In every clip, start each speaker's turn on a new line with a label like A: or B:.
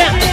A: yeah.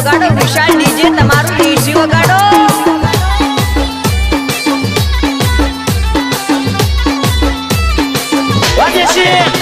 A: વગાડો Vishal DJ તમારું DG વગાડો.
B: વાગે છે
C: નોકરી